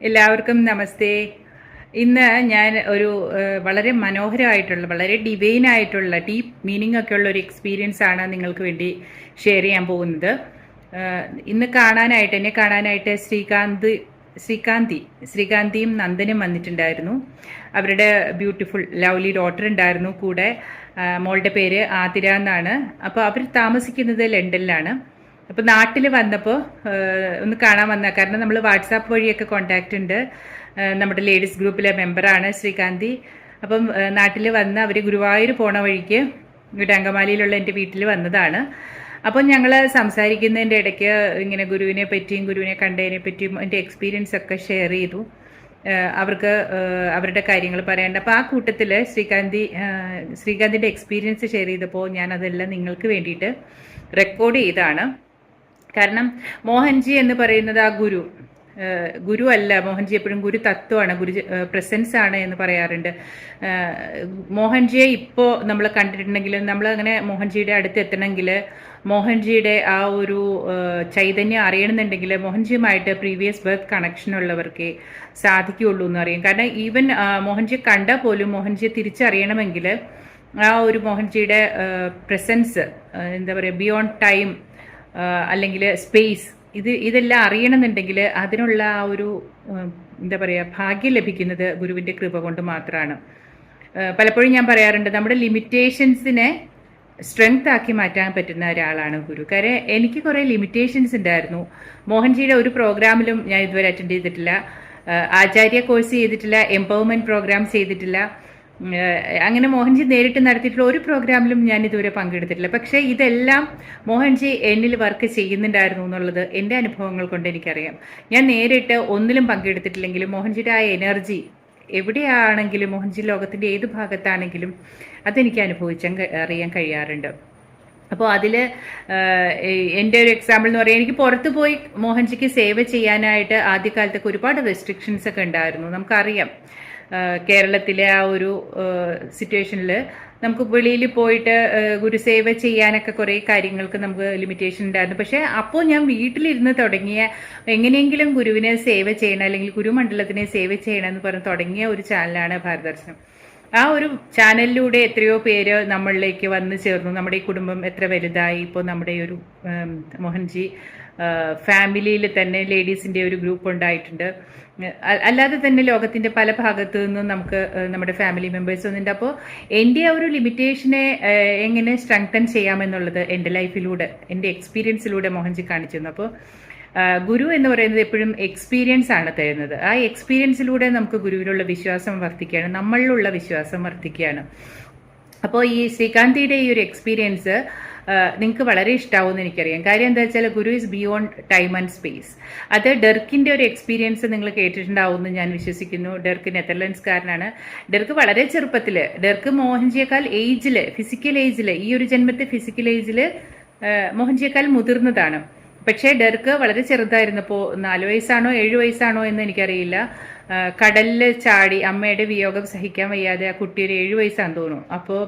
എല്ലാവർക്കും നമസ്തേ. ഇന്ന് ഞാൻ ഒരു വളരെ മനോഹരമായിട്ടുള്ള വളരെ ഡിവൈൻ ആയിട്ടുള്ള ഡീപ്പ് മീനിങ് ഉള്ള ഒരു എക്സ്പീരിയൻസ് ആണ് നിങ്ങൾക്ക് വേണ്ടി ഷെയർ ചെയ്യാൻ പോകുന്നത്. ഇന്ന് കാണാനായിട്ട് എന്നെ കാണാനായിട്ട് ശ്രീകാന്ത് ശ്രീകാന്തി ശ്രീകാന്തിയും നന്ദനും വന്നിട്ടുണ്ടായിരുന്നു. അവരുടെ ബ്യൂട്ടിഫുൾ ലവ്ലി ഡോട്ടർ ഉണ്ടായിരുന്നു കൂടെ. മോളുടെ പേര് ആതിര എന്നാണ്. അപ്പോൾ അവർ താമസിക്കുന്നത് ലണ്ടനിലാണ്. അപ്പോൾ നാട്ടിൽ വന്നപ്പോൾ ഒന്ന് കാണാൻ വന്ന കാരണം നമ്മൾ വാട്സാപ്പ് വഴിയൊക്കെ കോണ്ടാക്റ്റ് ഉണ്ട്. നമ്മുടെ ലേഡീസ് ഗ്രൂപ്പിലെ മെമ്പറാണ് ശ്രീകാന്തി. അപ്പം നാട്ടിൽ വന്ന് അവർ ഗുരുവായൂർ പോണ വഴിക്ക് ഇവിടെ അങ്കമാലിയിലുള്ള എന്റെ വീട്ടിൽ വന്നതാണ്. അപ്പം ഞങ്ങൾ സംസാരിക്കുന്നതിന്റെ ഇടയ്ക്ക് ഇങ്ങനെ ഗുരുവിനെ പറ്റിയും ഗുരുവിനെ കണ്ടതിനെ പറ്റിയും എന്റെ എക്സ്പീരിയൻസ് ഒക്കെ ഷെയർ ചെയ്തു. അവർക്ക് അവരുടെ കാര്യങ്ങൾ പറയാനുണ്ട്. അപ്പോൾ ആ കൂട്ടത്തിൽ ശ്രീകാന്തി ശ്രീകാന്തിന്റെ എക്സ്പീരിയൻസ് ഷെയർ ചെയ്തപ്പോൾ ഞാൻ അതെല്ലാം നിങ്ങൾക്ക് വേണ്ടിയിട്ട് റെക്കോർഡ് ചെയ്താണ്. കാരണം മോഹൻജി എന്ന് പറയുന്നത് ആ ഗുരു ഗുരു അല്ല മോഹൻജി എപ്പോഴും ഗുരു തത്വമാണ് ഗുരു പ്രസൻസ് ആണ് എന്ന് പറയാറുണ്ട്. മോഹൻജിയെ ഇപ്പോൾ നമ്മൾ കണ്ടിട്ടുണ്ടെങ്കിൽ നമ്മൾ അങ്ങനെ മോഹൻജിയുടെ അടുത്ത് എത്തണമെങ്കിൽ മോഹൻജിയുടെ ആ ഒരു ചൈതന്യം അറിയണമെന്നുണ്ടെങ്കിൽ മോഹൻജിയുമായിട്ട് പ്രീവിയസ് ബർത്ത് കണക്ഷൻ ഉള്ളവർക്കേ സാധിക്കുകയുള്ളൂ എന്ന് അറിയാം കാരണം ഈവൻ മോഹൻജിയെ കണ്ടാൽ പോലും മോഹൻജിയെ തിരിച്ചറിയണമെങ്കിൽ ആ ഒരു മോഹൻജിയുടെ പ്രസൻസ് എന്താ പറയുക ബിയോണ്ട് ടൈം അല്ലെങ്കിൽ സ്പേസ് ഇത് ഇതെല്ലാം അറിയണമെന്നുണ്ടെങ്കിൽ അതിനുള്ള ആ ഒരു എന്താ പറയുക ഭാഗ്യം ലഭിക്കുന്നത് ഗുരുവിന്റെ കൃപ കൊണ്ട് മാത്രമാണ് പലപ്പോഴും ഞാൻ പറയാറുണ്ട് നമ്മുടെ ലിമിറ്റേഷൻസിനെ സ്ട്രെങ്ത് ആക്കി മാറ്റാൻ പറ്റുന്ന ഒരാളാണ് ഗുരു. കാര്യം എനിക്ക് കുറേ ലിമിറ്റേഷൻസ് ഉണ്ടായിരുന്നു. മോഹൻജിയുടെ ഒരു പ്രോഗ്രാമിലും ഞാൻ ഇതുവരെ അറ്റൻഡ് ചെയ്തിട്ടില്ല. ആചാര്യ കോഴ്സ് ചെയ്തിട്ടില്ല എംപവർമെന്റ് പ്രോഗ്രാംസ് ചെയ്തിട്ടില്ല. അങ്ങനെ മോഹൻജി നേരിട്ട് നടത്തിയിട്ടുള്ള ഒരു പ്രോഗ്രാമിലും ഞാൻ ഇതുവരെ പങ്കെടുത്തിട്ടില്ല. പക്ഷേ ഇതെല്ലാം മോഹൻജി എന്നിൽ വർക്ക് ചെയ്യുന്നുണ്ടായിരുന്നു എന്നുള്ളത് എന്റെ അനുഭവങ്ങൾ കൊണ്ട് എനിക്കറിയാം. ഞാൻ നേരിട്ട് ഒന്നിലും പങ്കെടുത്തിട്ടില്ലെങ്കിലും മോഹൻജിയുടെ ആ എനർജി എവിടെയാണെങ്കിലും മോഹൻജി ലോകത്തിന്റെ ഏത് ഭാഗത്താണെങ്കിലും അതെനിക്ക് അനുഭവിച്ചാൽ അറിയാൻ കഴിയാറുണ്ട്. അപ്പോൾ അതിൽ എന്റെ ഒരു എക്സാമ്പിൾ എന്ന് പറയുക എനിക്ക് പുറത്ത് പോയി മോഹൻജിക്ക് സേവ ചെയ്യാനായിട്ട് ആദ്യകാലത്തൊക്കെ ഒരുപാട് റെസ്ട്രിക്ഷൻസ് ഒക്കെ ഉണ്ടായിരുന്നു. നമുക്കറിയാം. കേരളത്തിലെ ആ ഒരു സിറ്റുവേഷനിൽ നമുക്ക് വെളിയിൽ പോയിട്ട് ഗുരുസേവ ചെയ്യാനൊക്കെ കുറേ കാര്യങ്ങൾക്ക് നമുക്ക് ലിമിറ്റേഷൻ ഉണ്ടായിരുന്നു. പക്ഷേ അപ്പോൾ ഞാൻ വീട്ടിലിരുന്ന് തുടങ്ങിയ എങ്ങനെയെങ്കിലും ഗുരുവിനെ സേവ ചെയ്യണം അല്ലെങ്കിൽ ഗുരുമണ്ഡലത്തിനെ സേവ ചെയ്യണം എന്ന് പറഞ്ഞ് തുടങ്ങിയ ഒരു ചാനലാണ് ഭാരതദർശനം. ആ ഒരു ചാനലിലൂടെ എത്രയോ പേര് നമ്മളിലേക്ക് വന്നു ചേർന്നു. നമ്മുടെ ഈ കുടുംബം എത്ര വലുതായി ഇപ്പോൾ നമ്മുടെ ഒരു മോഹൻജി ഫാമിലിയിൽ തന്നെ ലേഡീസിന്റെ ഒരു ഗ്രൂപ്പ് ഉണ്ടായിട്ടുണ്ട്. അല്ലാതെ തന്നെ ലോകത്തിന്റെ പല ഭാഗത്തു നിന്നും നമുക്ക് നമ്മുടെ ഫാമിലി മെമ്പേഴ്സ് വന്നിട്ടുണ്ട്. അപ്പോൾ എന്റെ ആ ഒരു ലിമിറ്റേഷനെ എങ്ങനെ സ്ട്രെങ്തൻ ചെയ്യാമെന്നുള്ളത് എന്റെ ലൈഫിലൂടെ എന്റെ എക്സ്പീരിയൻസിലൂടെ മോഹൻജി കാണിച്ചു തന്നു അപ്പോൾ ഗുരു എന്ന് പറയുന്നത് എപ്പോഴും എക്സ്പീരിയൻസ് ആണ് തരുന്നത്. ആ എക്സ്പീരിയൻസിലൂടെ നമുക്ക് ഗുരുവിലുള്ള വിശ്വാസം വർദ്ധിക്കുകയാണ് നമ്മളിലുള്ള വിശ്വാസം വർദ്ധിക്കുകയാണ്. അപ്പോൾ ഈ ശ്രീകാന്തിയുടെ ഈ ഒരു എക്സ്പീരിയൻസ് നിങ്ങൾക്ക് വളരെ ഇഷ്ടാവുമെന്ന് എനിക്കറിയാം. കാര്യം എന്താ വെച്ചാൽ guru is beyond time and space അത് ഡെർക്കിന്റെ ഒരു എക്സ്പീരിയൻസ് നിങ്ങൾ കേട്ടിട്ടുണ്ടാവുമെന്ന് ഞാൻ വിശ്വസിക്കുന്നു. ഡെർക്ക് നെതർലൻഡ്സ്കാരനാണ്. ഡെർക്ക് വളരെ ചെറുപ്പത്തിൽ ഡെർക്ക് മോഹൻജിയേക്കാൾ ഏജിൽ ഫിസിക്കൽ ഏജിൽ ഈ ഒരു ജന്മത്തെ ഫിസിക്കൽ ഏജിൽ മോഹൻജിയേക്കാൾ മുതിർന്നതാണ്. പക്ഷേ ഡെർക്ക് വളരെ ചെറുതായിരുന്നപ്പോൾ നാല് വയസ്സാണോ ഏഴ് വയസ്സാണോ എന്ന് എനിക്കറിയില്ല. കടലിൽ ചാടി അമ്മയുടെ വിയോഗം സഹിക്കാൻ വയ്യാതെ ആ കുട്ടി ഒരു ഏഴു വയസ്സാന്ന് തോന്നുന്നു. അപ്പോൾ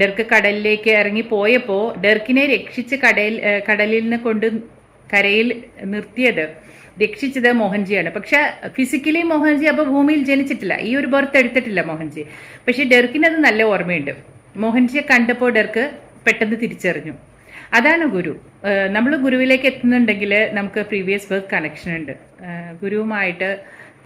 ഡെർക്ക് കടലിലേക്ക് ഇറങ്ങി പോയപ്പോൾ ഡെർക്കിനെ രക്ഷിച്ച് കടയിൽ കടലിൽ നിന്ന് കൊണ്ട് കരയിൽ നിർത്തിയത് രക്ഷിച്ചത് മോഹൻജിയാണ്. പക്ഷെ ഫിസിക്കലി മോഹൻജി അപ്പോൾ ഭൂമിയിൽ ജനിച്ചിട്ടില്ല. ഈ ഒരു ബർത്ത് എടുത്തിട്ടില്ല മോഹൻജി. പക്ഷെ അത് നല്ല ഓർമ്മയുണ്ട്. മോഹൻജിയെ കണ്ടപ്പോൾ ഡെർക്ക് പെട്ടെന്ന് തിരിച്ചറിഞ്ഞു. അതാണ് ഗുരു. നമ്മൾ ഗുരുവിലേക്ക് എത്തുന്നുണ്ടെങ്കിൽ നമുക്ക് പ്രീവിയസ് ബർത്ത് കണക്ഷൻ ഉണ്ട്. ഗുരുവുമായിട്ട്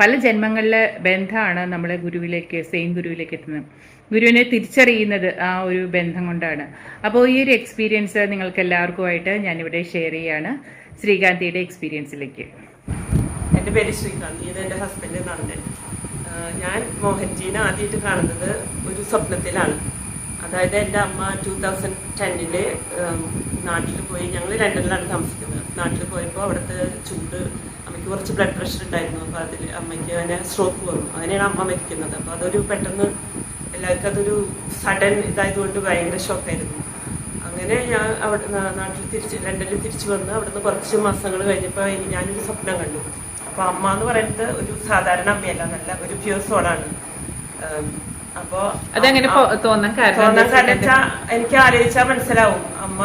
പല ജന്മങ്ങളിലെ ബന്ധമാണ് നമ്മളെ ഗുരുവിലേക്ക് സെയിം ഗുരുവിലേക്ക് എത്തുന്നത്. ഗുരുവിനെ തിരിച്ചറിയുന്നത് ആ ഒരു ബന്ധം കൊണ്ടാണ്. അപ്പോൾ ഈ ഒരു എക്സ്പീരിയൻസ് നിങ്ങൾക്ക് എല്ലാവർക്കുമായിട്ട് ഞാനിവിടെ ഷെയർ ചെയ്യാണ്. ശ്രീകാന്തിയുടെ എക്സ്പീരിയൻസിലേക്ക് എന്റെ പേര് ശ്രീകാന്തി ഇത് എന്റെ ഹസ്ബൻഡ് നടന്നത് ഞാൻ. മോഹൻജീനെ ആദ്യമായിട്ട് കാണുന്നത് ഒരു സ്വപ്നത്തിലാണ്. അതായത് എന്റെ അമ്മ ടൂ തൗസൻഡ് ടെന്നിൽ നാട്ടിൽ പോയി. ഞങ്ങൾ ലണ്ടനിലാണ് താമസിക്കുന്നത്. നാട്ടിൽ പോയപ്പോൾ അവിടുത്തെ ചൂട് അമ്മയ്ക്ക് കുറച്ച് ബ്ലഡ് പ്രഷർ ഉണ്ടായിരുന്നു. അപ്പോൾ അതിൽ അമ്മയ്ക്ക് അതിനെ സ്ട്രോക്ക് വന്നു. അങ്ങനെയാണ് അമ്മ മരിക്കുന്നത്. അപ്പോൾ അതൊരു പെട്ടെന്ന് എല്ലാവർക്കും അതൊരു സഡൻ ഇതായതുകൊണ്ട് ഭയങ്കര ഷോക്കായിരുന്നു അങ്ങനെ ഞാൻ അവിടെ നാട്ടിൽ തിരിച്ച് ലണ്ടനിൽ തിരിച്ചു വന്ന് അവിടുന്ന് കുറച്ച് മാസങ്ങൾ കഴിഞ്ഞപ്പോൾ ഞാനൊരു സ്വപ്നം കണ്ടു. അപ്പോൾ അമ്മ എന്ന് പറയുന്നത് ഒരു സാധാരണ അമ്മയല്ല നല്ല ഒരു പ്യൂർ സോണാണ് അപ്പോ അതെങ്ങനെ തോന്നാൻ കാരണം വെച്ചാൽ എനിക്ക് ആലോചിച്ചാൽ മനസ്സിലാവും. അമ്മ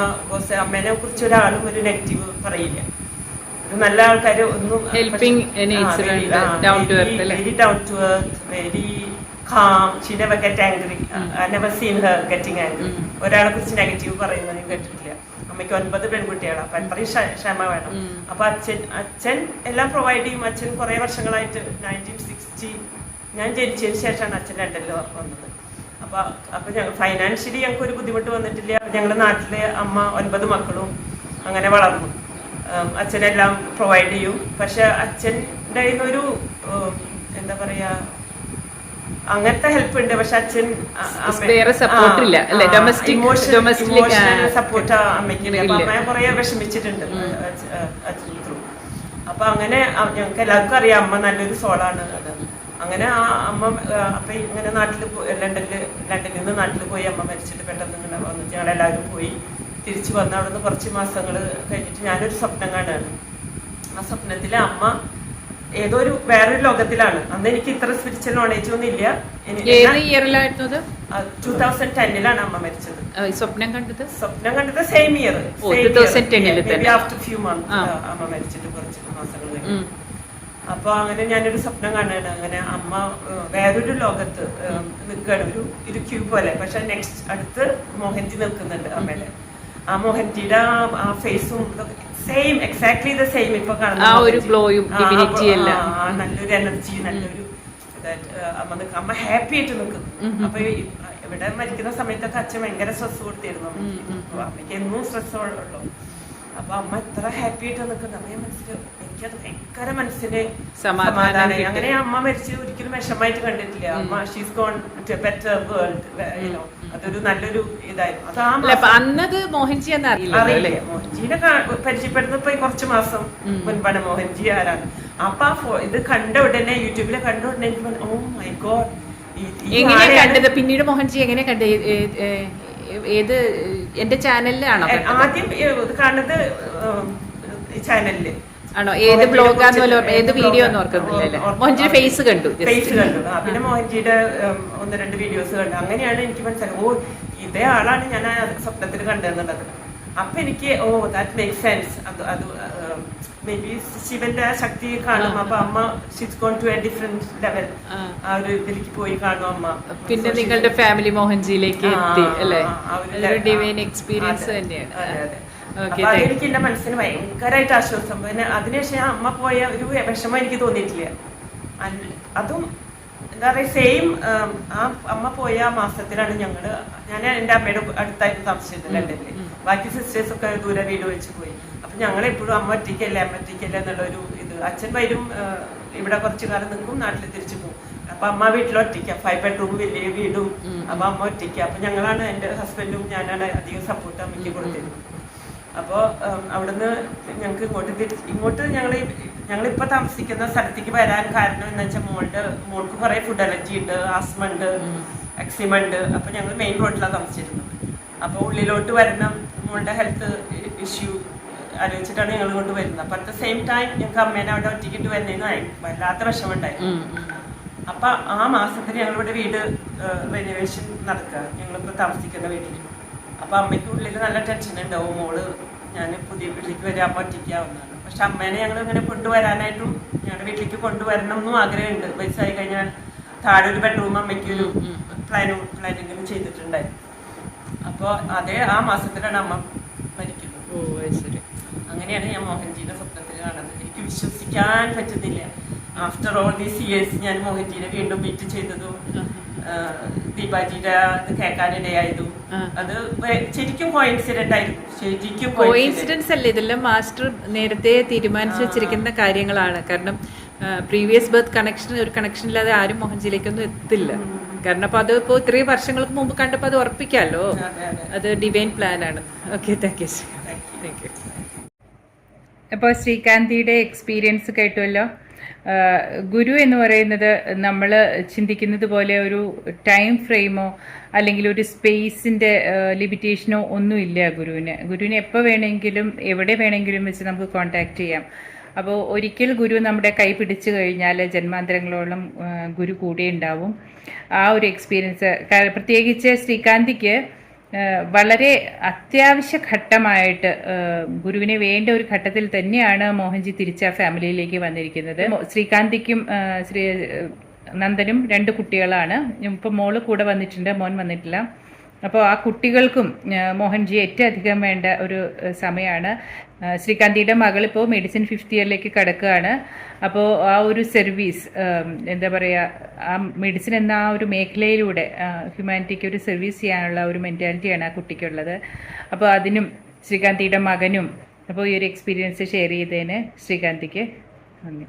അമ്മേനെ കുറിച്ച് ഒരാളും ഒരു നെഗറ്റീവ് പറയില്ല. നല്ല ആൾക്കാർ ഒന്നും helping nature? Very down to earth very calm she never get angry I never seen her getting angry ഒരാളെ കുറിച്ച് നെഗറ്റീവ് പറയുന്നത് ഞാൻ കേട്ടിട്ടില്ല അമ്മയ്ക്ക് ഒൻപത് പെൺകുട്ടികളാണ് അപ്പൊ അത്രയും ക്ഷ- ക്ഷമ വേണം. അപ്പൊ അച്ഛൻ അച്ഛൻ എല്ലാം പ്രൊവൈഡ് ചെയ്യും. അച്ഛൻ കുറെ വർഷങ്ങളായിട്ട് നയന്റീൻ സിക്സ്റ്റി ഞാൻ ജനിച്ചതിന് ശേഷമാണ് അച്ഛൻ ലണ്ടനിൽ വന്നത്. അപ്പൊ അപ്പൊ ഫൈനാൻഷ്യലി ഞങ്ങൾക്ക് ഒരു ബുദ്ധിമുട്ട് വന്നിട്ടില്ല. ഞങ്ങളുടെ നാട്ടിലെ അമ്മ ഒൻപത് മക്കളും അങ്ങനെ വളർന്നു. അച്ഛനെല്ലാം പ്രൊവൈഡ് ചെയ്യും. പക്ഷെ അച്ഛന്റെ ഒരു എന്താ പറയാ അങ്ങനത്തെ ഹെൽപ്പ് ഉണ്ട്. പക്ഷെ അച്ഛൻ വേറെ സപ്പോർട്ട് ഇല്ല, അല്ലേ? ഡൊമസ്റ്റിക് ഡൊമസ്റ്റിക് സപ്പോർട്ട് അമ്മയ്ക്ക് അമ്മയെ കുറെ വിഷമിച്ചിട്ടുണ്ട് അച്ഛ- അച്ഛൻ. അപ്പൊ അങ്ങനെ ഞങ്ങൾക്ക് എല്ലാവർക്കും അറിയാം. അമ്മ നല്ലൊരു സോളാണ്. അത് അങ്ങനെ ആ അമ്മ അപ്പൊ ഇങ്ങനെ നാട്ടിൽ ലണ്ടനിൽ ലണ്ടനിൽ നിന്ന് നാട്ടിൽ പോയി അമ്മ മരിച്ചിട്ട് പെട്ടെന്ന് ഇങ്ങനെ വന്നിട്ട് ഞങ്ങളെല്ലാവരും പോയി. തിരിച്ചു വന്ന. അവിടെ നിന്ന് കുറച്ച് മാസങ്ങൾ കഴിഞ്ഞിട്ട് ഞാനൊരു സ്വപ്നം കാണുകയാണ് ആ സ്വപ്നത്തിൽ അമ്മ ഏതോ ഒരു വേറൊരു ലോകത്തിലാണ്. അന്ന് എനിക്ക് ഇത്ര സ്പിരിച്വൽ നോളേജ് ഒന്നും ഇല്ല. ടൂ തൗസൻഡ് ടെന്നിലാണ് അമ്മ മരിച്ചത്. സ്വപ്നം കണ്ടത്? സ്വപ്നം കണ്ടത് സെയിം ഇയർ 2010 ൽ തന്നെ. ആഫ്റ്റർ ഫ്യൂ മന്ത് അമ്മ മരിച്ചിട്ട് കുറച്ച് മാസങ്ങൾ കഴിഞ്ഞു. അപ്പൊ അങ്ങനെ ഞാനൊരു സ്വപ്നം കാണുകയാണ് അങ്ങനെ അമ്മ വേറൊരു ലോകത്ത് നിൽക്കുകയാണ്. ഒരു ഒരു ക്യൂ പോലെ. പക്ഷെ നെക്സ്റ്റ് അടുത്ത് മോഹൻജി നിൽക്കുന്നുണ്ട് അമ്മയുടെ ആ മോഹൻജിയുടെ ആ- ഫേസും സെയിം എക്സാക്ട്ലി ദ സെയിം ഇപ്പൊ കാണുന്ന ആ ഒരു ഗ്ലോയും എല്ലാം. നല്ലൊരു എനർജി നല്ലൊരു അമ്മ ഹാപ്പി ആയിട്ട് നിൽക്കും അപ്പൊ ഇവിടെ മരിക്കുന്ന സമയത്തൊക്കെ അച്ഛൻ ഭയങ്കര സ്ട്രെസ് കൊടുത്തിരുന്നു അമ്മയ്ക്ക്. അപ്പൊ അമ്മയ്ക്ക് എന്നും സ്ട്രെസ് ഉള്ളൂ അപ്പൊ അമ്മ ഇത്ര ഹാപ്പി ആയിട്ട് നിൽക്കുന്ന അമ്മയെ മനസ്സിൽ എനിക്കത് ഭയങ്കര മനസ്സിന് സമാധാനം. അങ്ങനെ അമ്മ മരിച്ച് ഒരിക്കലും വിഷമായിട്ട് കണ്ടിട്ടില്ല. അമ്മ ഷീസ് ഗോൺ ബെറ്റർ വേൾഡ് അതൊരു നല്ലൊരു ഇതായിരുന്നു. അത് ആ അല്ല അപ്പൊ മാസം അന്നത് മോഹൻജി എന്ന് അറിയില്ല. അറിയില്ല. മോഹൻജിനെ കാ- പരിചയപ്പെടുന്നപ്പോ ഈ കുറച്ച് മാസം മുൻപാണ് മോഹൻജി ആരാണ്. അപ്പൊ ആ ഫോ- ഇത് കണ്ട ഉടനെ യൂട്യൂബിലെ കണ്ട ഉടനെ എനിക്ക് തോന്നി, ഓ മൈ ഗോഡ് എങ്ങനെയാ കണ്ടത്? പിന്നീട് മോഹൻജി എങ്ങനെ കണ്ടത്? ഏ- ഏ- ഏ- ഏത് എന്റെ ചാനലിലാണോ കണ്ടത്? ആദ്യം ഏ, ഇത് കാണുന്നത് ചാനലിൽ. ആണോ? ഏത് ബ്ലോഗാന്ന് വല്ല ഏത് വീഡിയോ എന്ന് ഓർക്കുന്നില്ല അല്ലേ? മോഹൻജിയുടെ ഫേസ് കണ്ടു ഫേസ് കണ്ടു. പിന്നെ മോഹൻജിയുടെ ഒന്ന് രണ്ട് വീഡിയോസ് കണ്ടു. അങ്ങനെയാണ് എനിക്ക് മനസ്സിലായത്. ഓ ഇതേ ആളാണ് ഞാൻ ആ സ്വപ്നത്തിൽ കണ്ടത് അപ്പൊ എനിക്ക് ഓ ദാറ്റ് മേക്ക് സെൻസ് അത് അത് മേ ബി ശിവന്റെ ആ ശക്തി കാണും. അപ്പൊ അമ്മ shifts gone to a different level ആ. ഒരു ഇതിലേക്ക് പോയി കാണും അമ്മ. പിന്നെ നിങ്ങളുടെ ഫാമിലി മോഹൻജിയിലേക്ക് എത്തി അല്ലേ? ഡിവൈൻ എക്സ്പീരിയൻസ് തന്നെയാണ്. അതെ, അതെ. അപ്പൊ അതെനിക്ക് എന്റെ മനസ്സിന് ഭയങ്കരമായിട്ട് ആശ്വാസം. പിന്നെ അതിനുശേഷം ഞാൻ അമ്മ പോയ ഒരു വിഷമം എനിക്ക് തോന്നിയിട്ടില്ല. അതും എന്താ പറയാ സെയിം ആ അമ്മ പോയ മാസത്തിലാണ് ഞങ്ങൾ ഞാൻ എന്റെ അമ്മയുടെ അടുത്തായിട്ട് താമസിച്ചത് ലണ്ടനിൽ ബാക്കി സിസ്റ്റേഴ്സ് ഒക്കെ ദൂരെ വീട് വെച്ച് പോയി. അപ്പൊ ഞങ്ങൾ എപ്പോഴും അമ്മ ഒറ്റയ്ക്കല്ലേ അമ്മ ഒറ്റയ്ക്കല്ലേ എന്നുള്ളൊരു ഇത്. അച്ഛൻ വരും ഇവിടെ കുറച്ചു കാലം നിൽക്കും നാട്ടിൽ തിരിച്ചു പോകും. അപ്പൊ അമ്മ വീട്ടിൽ ഒറ്റയ്ക്ക. ഫൈവ് ബെഡ്റൂം വലിയ വീടും. അപ്പൊ അമ്മ ഒറ്റയ്ക്ക. അപ്പൊ ഞങ്ങളാണ് എന്റെ ഹസ്ബൻഡും ഞാനാണ് അധികം സപ്പോർട്ട് അമ്മയ്ക്ക് കൊടുത്തിരുന്നത്. അപ്പോൾ അവിടുന്ന് ഞങ്ങൾക്ക് ഇങ്ങോട്ട് തിരിച്ച് ഇങ്ങോട്ട് ഞങ്ങൾ ഞങ്ങളിപ്പോ താമസിക്കുന്ന സ്ഥലത്തേക്ക് വരാൻ കാരണം എന്ന് വെച്ചാൽ മോളുടെ മോൾക്ക് കുറെ ഫുഡ് അലർജി ഉണ്ട് ആസ്മ ഉണ്ട് എക്സിമ ഉണ്ട്. അപ്പൊ ഞങ്ങൾ മെയിൻ റോഡിലാണ് താമസിച്ചിരുന്നത്. അപ്പോൾ ഉള്ളിലോട്ട് വരണം മോളുടെ ഹെൽത്ത് ഇഷ്യൂ ആലോചിച്ചിട്ടാണ് ഞങ്ങൾ കൊണ്ട് വരുന്നത്. അപ്പൊ അറ്റ് ദ സെയിം ടൈം ഞങ്ങൾക്ക് അമ്മേനെ അവിടെ ഒറ്റയ്ക്കിട്ട് വരുന്നതിന് വല്ലാത്ത വിഷമുണ്ടായി അപ്പൊ ആ മാസത്തിൽ ഞങ്ങളിവിടെ വീട് റെനോവേഷൻ നടക്കുക ഞങ്ങളിപ്പോ താമസിക്കുന്ന വീട്ടിൽ അപ്പൊ അമ്മയ്ക്ക് ഉള്ളിൽ നല്ല ടെൻഷൻ ഉണ്ടാവും. മോൾ ഞാൻ പുതിയ വീട്ടിലേക്ക് വരാൻ പറ്റിക്കാവുന്നതാണ്. പക്ഷെ അമ്മേനെ ഞങ്ങൾ ഇങ്ങനെ കൊണ്ടുവരാനായിട്ടും ഞങ്ങളുടെ വീട്ടിലേക്ക് കൊണ്ടുവരണം എന്നും ആഗ്രഹമുണ്ട്. വയസ്സായി കഴിഞ്ഞാൽ താഴെ ഒരു ബെഡ്റൂം അമ്മയ്ക്ക് ഒരു പ്ലാനും പ്ലാനിങ്ങും ചെയ്തിട്ടുണ്ടായി. അപ്പൊ അതേ ആ മാസത്തിലാണ് അമ്മ മരിക്കുന്നത്. ഓ ശരി അങ്ങനെയാണ് ഞാൻ മോഹൻജിയുടെ സ്വപ്നത്തിൽ കാണുന്നത്. എനിക്ക് വിശ്വസിക്കാൻ പറ്റുന്നില്ല. ആഫ്റ്റർ ഓൾ ദീസ് ഇയേഴ്സ് ഞാൻ മോഹൻജിനെ വീണ്ടും മീറ്റ് ചെയ്തതും ദീപാജിയുടെ ഇത് കേൾക്കാനിടയായതും. അത് ശരിക്കും കോയിൻസിഡന്റ് ആയിരിക്കും. ശരിക്കും കോയിൻസിഡൻസ് അല്ല? ഇതെല്ലാം മാസ്റ്റർ നേരത്തെ തീരുമാനിച്ചു വെച്ചിരിക്കുന്ന കാര്യങ്ങളാണ്. കാരണം പ്രീവിയസ് ബർത്ത് കണക്ഷൻ ഒരു കണക്ഷൻ ഇല്ലാതെ ആരും മോഹൻജിയിലേക്കൊന്നും എത്തില്ല. കാരണം അപ്പൊ അത് ഇപ്പോ ഇത്രയും വർഷങ്ങൾക്ക് മുമ്പ് കണ്ടപ്പോ അത് ഉറപ്പിക്കാമല്ലോ അതെ, ഡിവൈൻ പ്ലാൻ ആണ്. Okay thank you thank you അപ്പോൾ ശ്രീകാന്തിയുടെ എക്സ്പീരിയൻസ് കേട്ടുമല്ലോ ഗുരു എന്ന് പറയുന്നത് നമ്മൾ ചിന്തിക്കുന്നത് പോലെ ഒരു ടൈം ഫ്രെയിമോ അല്ലെങ്കിൽ ഒരു സ്പേസിന്റെ ലിമിറ്റേഷനോ ഒന്നുമില്ല ഗുരുവിന്. ഗുരുവിനെ എപ്പോൾ വേണമെങ്കിലും എവിടെ വേണമെങ്കിലും വെച്ച് നമുക്ക് കോണ്ടാക്ട് ചെയ്യാം. അപ്പോൾ ഒരിക്കൽ ഗുരു നമ്മുടെ കൈ പിടിച്ചു കഴിഞ്ഞാൽ ജന്മാന്തരങ്ങളോളം ഗുരു കൂടെ ഉണ്ടാവും. ആ ഒരു എക്സ്പീരിയൻസ് പ്രത്യേകിച്ച് ശ്രീകാന്തിക്ക് വളരെ അത്യാവശ്യ ഘട്ടമായിട്ട് ഗുരുവിനെ വേണ്ട ഒരു ഘട്ടത്തിൽ തന്നെയാണ് മോഹൻജി തിരിച്ച ഫാമിലിയിലേക്ക് വന്നിരിക്കുന്നത്. ശ്രീകാന്തിക്കും ശ്രീ നന്ദനും രണ്ട് കുട്ടികളാണ്. ഇപ്പം മോൾ കൂടെ വന്നിട്ടുണ്ട് മോൻ വന്നിട്ടില്ല. അപ്പോൾ ആ കുട്ടികൾക്കും മോഹൻജി ഏറ്റവും അധികം വേണ്ട ഒരു സമയമാണ്. ശ്രീകാന്തിയുടെ മകളിപ്പോൾ മെഡിസിൻ ഫിഫ്ത്ത് ഇയറിലേക്ക് കടക്കുകയാണ്. അപ്പോൾ ആ ഒരു സർവീസ് എന്താ പറയുക ആ മെഡിസിൻ എന്ന ആ ഒരു മേഖലയിലൂടെ ഹ്യൂമാനിറ്റിക്ക് ഒരു സർവീസ് ചെയ്യാനുള്ള ഒരു മെന്റാലിറ്റിയാണ് ആ കുട്ടിക്കുള്ളത്. അപ്പോൾ അതിനും ശ്രീകാന്തിയുടെ മകനും അപ്പോൾ ഈ ഒരു എക്സ്പീരിയൻസ് ഷെയർ ചെയ്തതിന് ശ്രീകാന്തിക്ക് നന്ദി.